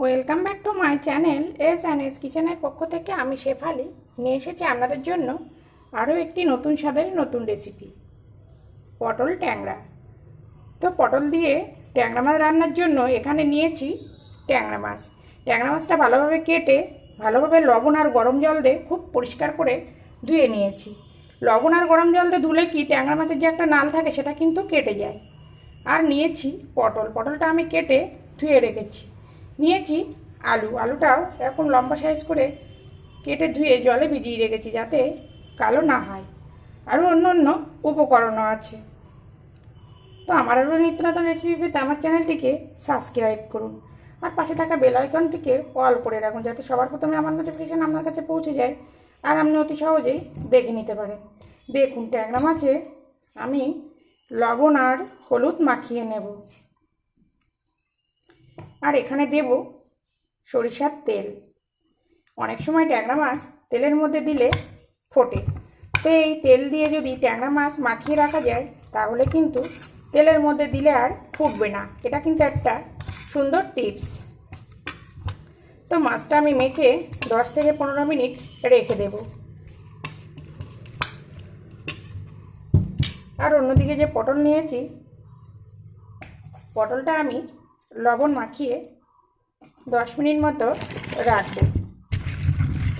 Welcome back to my channel S and S কিচেনের পক্ষ থেকে আমি শেফালি নিয়ে এসেছি আপনাদের জন্য আরও একটি নতুন স্বাদের নতুন রেসিপি পটল ট্যাংরা। তো পটল দিয়ে ট্যাংরা মাছ রান্নার জন্য এখানে নিয়েছি ট্যাংরা মাছ। ট্যাংরা মাছটা ভালোভাবে কেটে, ভালোভাবে লবণ আর গরম জল দিয়ে খুব পরিষ্কার করে ধুয়ে নিয়েছি। লবণ আর গরম জল দিয়ে ধুলে কি ট্যাংরা মাছের যে একটা নাল থাকে সেটা কিন্তু কেটে যায়। আর নিয়েছি পটল। পটলটা আমি কেটে ধুয়ে রেখেছি। নিয়েছি আলু। আলুটাও এরকম লম্বা সাইজ করে কেটে ধুয়ে জলে ভিজিয়ে রেখেছি যাতে কালো না হয়। আরও অন্য অন্য উপকরণও আছে। তো আমার আরও নিত্য নতুন রেসিপি পেতে আমার চ্যানেলটিকে সাবস্ক্রাইব করুন। আর পাশে থাকা বেল আইকনটিকে অল করে রাখুন যাতে সবার প্রথমে আমার নোটিফিকেশান আপনার কাছে পৌঁছে যায় আর আপনি অতি সহজেই দেখে নিতে পারেন। দেখুন, ট্যাংরা মাছে আমি লবণ আর হলুদ মাখিয়ে নেব। আর এখানে দেব সরিষার তেল। অনেক সময় ট্যাংরা মাছ তেলের মধ্যে দিলে ফোটে। তো এই তেল দিয়ে যদি ট্যাংরা মাছ মাখিয়ে রাখা যায়, তাহলে কিন্তু তেলের মধ্যে দিলে আর ফুটবে না। এটা কিন্তু একটা সুন্দর টিপস। তো মাছটা আমি মেখে দশ থেকে পনেরো মিনিট রেখে দেব। আর অন্যদিকে যে পটল নিয়েছি, পটলটা আমি লবণ মাখিয়ে দশ মিনিট মতো রাখব।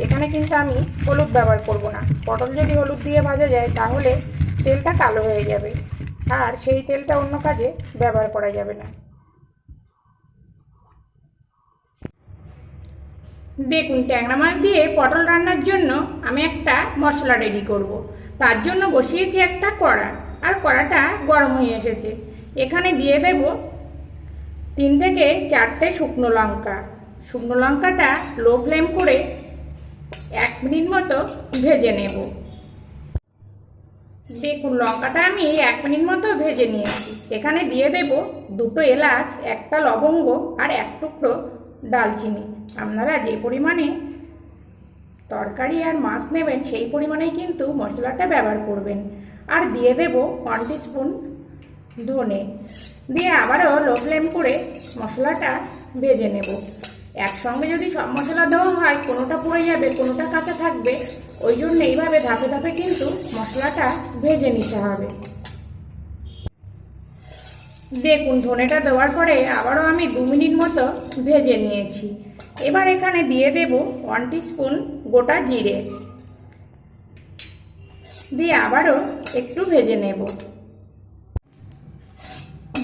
এখানে কিন্তু আমি হলুদ ব্যবহার করব না। পটল যদি হলুদ দিয়ে ভাজা যায়, তাহলে তেলটা কালো হয়ে যাবে। আর সেই তেলটা অন্য কাজে ব্যবহার করা যাবে না। দেখুন, ট্যাংরা মাছ দিয়ে পটল রান্নার জন্য আমি একটা মশলা রেডি করব। তার জন্য বসিয়েছি একটা কড়া। আর কড়াটা গরম হয়ে এসেছে। এখানে দিয়ে দেব তিন থেকে চারটে শুকনো লঙ্কা। শুকনো লঙ্কাটা লো ফ্লেম করে এক মিনিট মতো ভেজে নেব। দেখুন, লঙ্কাটা আমি এক মিনিট মতো ভেজে নিয়েছি। এখানে দিয়ে দেব দুটো এলাচ, একটা লবঙ্গ আর এক টুকরো ডালচিনি। আপনারা যে পরিমাণে তরকারি আর মাছ নেবেন, সেই পরিমাণেই কিন্তু মশলাটা ব্যবহার করবেন। আর দিয়ে দেব ওয়ান স্পুন ধনে। দিয়ে আবারও লো ফ্লেম করে মশলাটা ভেজে নেব। একসঙ্গে যদি সব মশলা দেওয়া হয়, কোনোটা পড়ে যাবে, কোনোটা কাঁচা থাকবে, ওই জন্য এইভাবে ধাপে ধাপে কিন্তু মশলাটা ভেজে নিতে হবে। দেখুন, ধনেটা দেওয়ার পরে আবারও আমি দু মিনিট মতো ভেজে নিয়েছি। এবার এখানে দিয়ে দেব ওয়ান স্পুন গোটা জিরে। দিয়ে আবারও একটু ভেজে নেব।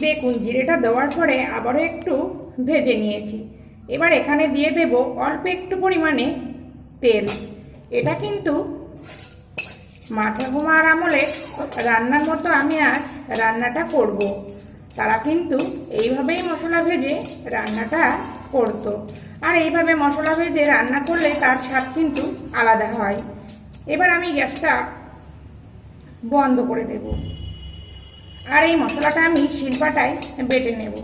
দেখুন, জিরেটা দেওয়ার পরে আবারও একটু ভেজে নিয়েছি। এবার এখানে দিয়ে দেব অল্প একটু পরিমাণে তেল। এটা কিন্তু মা ঠাকুমার আমলে রান্নার মতো আমি আজ রান্নাটা করব। তারা কিন্তু এইভাবেই মশলা ভেজে রান্নাটা করতো। আর এইভাবে মশলা ভেজে রান্না করলে তার স্বাদ কিন্তু আলাদা হয়। এবার আমি গ্যাসটা বন্ধ করে দেব। আর এই মশলাটা আমি শিলপাটায় বেটে নেব।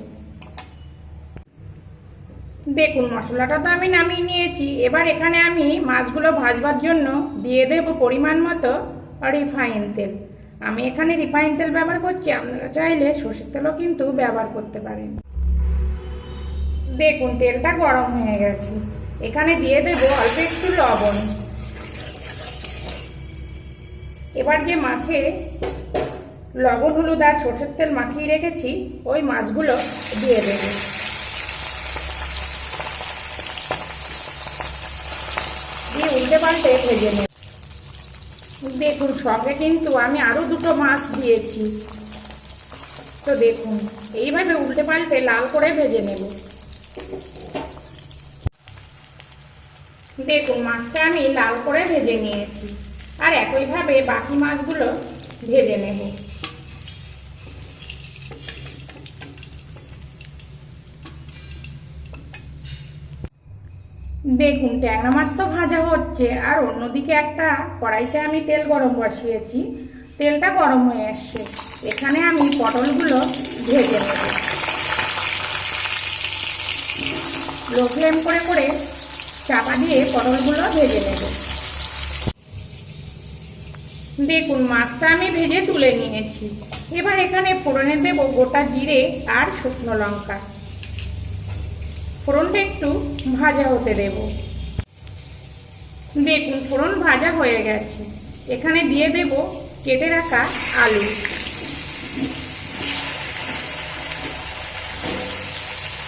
দেখুন, মশলাটা তো আমি নামিয়ে নিয়েছি। এবার এখানে আমি মাছগুলো ভাজবার জন্য দিয়ে দেব পরিমাণ মতো রিফাইন তেল। আমি এখানে রিফাইন তেল ব্যবহার করছি। আপনারা চাইলে সর্ষের তেলও কিন্তু ব্যবহার করতে পারেন। দেখুন, তেলটা গরম হয়ে গেছে। এখানে দিয়ে দেব অল্প একটু লবণ। এবার যে মাছে লবণ হলুদ আর সর্ষের তেল মাখিয়ে রেখেছি, ওই মাছগুলো দিয়ে দেবো। দিয়ে উল্টে পাল্টে ভেজে নেব। দেখুন, সঙ্গে কিন্তু আমি আরও দুটো মাছ দিয়েছি। তো দেখুন, এইভাবে উল্টে পাল্টে লাল করে ভেজে নেব। দেখুন, মাছটা আমি লাল করে ভেজে নিয়েছি। আর একইভাবে বাকি মাছগুলো ভেজে নেব। দেখুন, ট্যাংরা মাছ তো ভাজা হচ্ছে। আর অন্যদিকে একটা কড়াইতে আমি তেল গরম বসিয়েছি। তেলটা গরম হয়ে আসছে এখানে আমি পটলগুলো ভেজে নেব। লো ফ্লেম করে করে চাপা দিয়ে পটলগুলো ভেজে নেব। দেখুন, মাছটা আমি ভেজে তুলে নিয়েছি। এবার এখানে ফোড়নে দেব গোটা জিরে আর শুকনো লঙ্কা। ফোড়নটা একটু ভাজা হতে দেব। দেখুন, ফোড়ন ভাজা হয়ে গেছে। এখানে দিয়ে দেব কেটে রাখা আলু।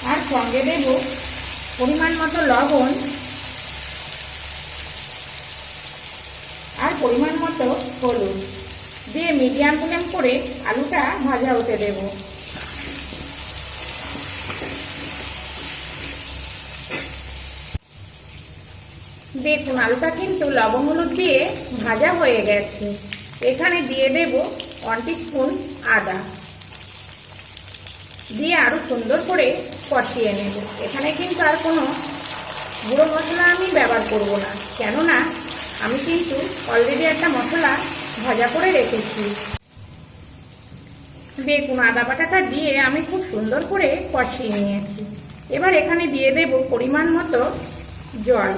আর সঙ্গে দেব পরিমাণ মতো লবণ। আর পরিমাণ মতো হলুদ। দিয়ে মিডিয়াম ফ্লেম করে আলুটা ভাজা হতে দেব। দেখুন আলুটা কিন্তু লবণ হলুদ দিয়ে ভাজা হয়ে গেছে। এখানে দিয়ে দেব ওয়ান স্পুন আদা। দিয়ে আরও সুন্দর করে কষিয়ে নেব। এখানে কিন্তু আর কোনো গুঁড়ো মশলা আমি ব্যবহার করব না। কেননা আমি কিন্তু অলরেডি একটা মশলা ভাজা করে রেখেছি। দেখুন আদা বাটাটা দিয়ে আমি খুব সুন্দর করে কষিয়ে নিয়েছি। এবার এখানে দিয়ে দেব পরিমাণ মতো জল।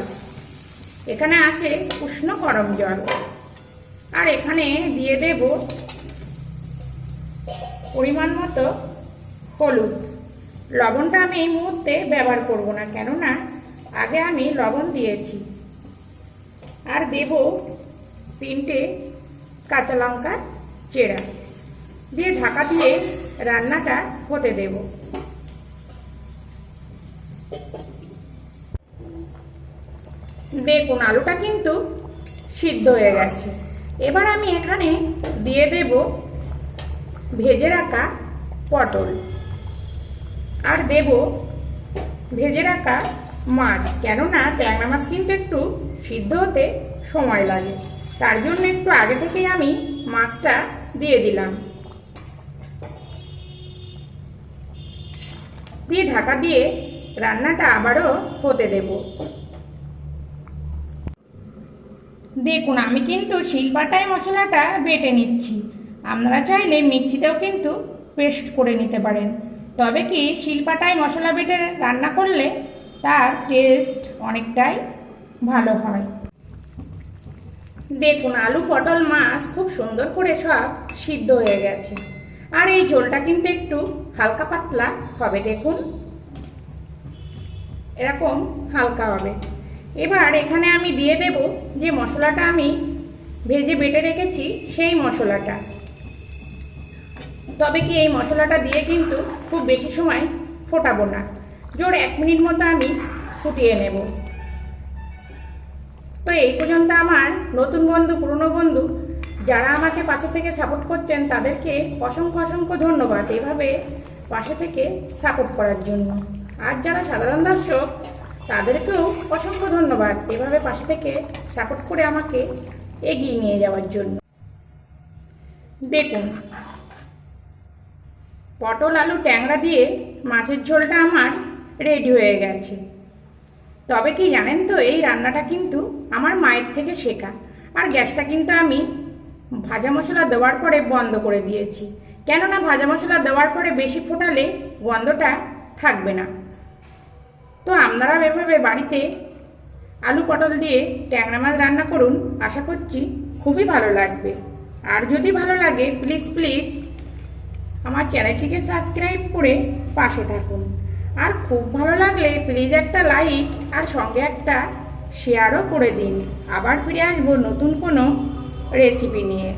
এখানে আছে উষ্ণ গরম জল। আর এখানে দিয়ে দেব পরিমাণ মতো হলুদ। লবণটা আমি এই মুহূর্তে ব্যবহার করব না, কেননা আগে আমি লবণ দিয়েছি। আর দেব তিনটে কাঁচা লঙ্কা চেরা। দিয়ে ঢাকা দিয়ে রান্নাটা হতে দেব। দেখুন আলুটা কিন্তু সিদ্ধ হয়ে গেছে। এবার আমি এখানে দিয়ে দেব ভেজে রাখা পটল। আর দেব ভেজে রাখা মাছ, কেননা ট্যাংরা মাছ কিন্তু একটু সিদ্ধ হতে সময় লাগে। তার জন্য একটু আগে থেকেই আমি মাছটা দিয়ে দিলাম। দিয়ে ঢাকা দিয়ে রান্নাটা আবারও হতে দেব। দেখুন, আমি কিন্তু শিলপাটায় মশলাটা বেটে নিচ্ছি। আপনারা চাইলে মিক্সিতেও কিন্তু পেস্ট করে নিতে পারেন। তবে কি, শিলপাটায় মশলা বেটে রান্না করলে তার টেস্ট অনেকটাই ভালো হয়। দেখুন, আলু পটল মাছ খুব সুন্দর করে সব সিদ্ধ হয়ে গেছে। আর এই ঝোলটা কিন্তু একটু হালকা পাতলা হবে, দেখুন। এরকম হালকা হবে। এবার এখানে আমি দিয়ে দেব যে মশলাটা আমি ভেজে বেটে রেখেছি, সেই মশলাটা। তবে কি এই মশলাটা দিয়ে কিন্তু খুব বেশি সময় ফোটাবো না। জোর এক মিনিট মতো আমি ফুটিয়ে নেব। তো এই পর্যন্ত আমার নতুন বন্ধু, পুরনো বন্ধু, যারা আমাকে পাশে থেকে সাপোর্ট করছেন, তাদেরকে অসংখ্য অসংখ্য ধন্যবাদ এভাবে পাশে থেকে সাপোর্ট করার জন্য। আর যারা সাধারণ দর্শক তাদেরকেও অসংখ্য ধন্যবাদ এভাবে পাশে থেকে সাপোর্ট করে আমাকে এগিয়ে নিয়ে যাওয়ার জন্য। দেখুন, পটল, আলু, ট্যাংরা দিয়ে মাছের ঝোলটা আমার রেডি হয়ে গেছে। তবে কি জানেন তো, এই রান্নাটা কিন্তু আমার মায়ের থেকে শেখা। আর গ্যাসটা কিন্তু আমি ভাজা মশলা দেওয়ার পরে বন্ধ করে দিয়েছি। কেননা ভাজা মশলা দেওয়ার পরে বেশি ফোটালে গন্ধটা থাকবে না। তো আপনারা এভাবে বাড়িতে আলু পটল দিয়ে ট্যাংরা মাছ রান্না করুন, আশা করছি খুবই ভালো লাগবে। আর যদি ভালো লাগে প্লিজ প্লিজ আমার চ্যানেলটিকে সাবস্ক্রাইব করে পাশে থাকুন। আর খুব ভালো লাগলে প্লিজ একটা লাইক আর সঙ্গে একটা শেয়ারও করে দিন। আবার ফিরে আসব নতুন কোনো রেসিপি নিয়ে।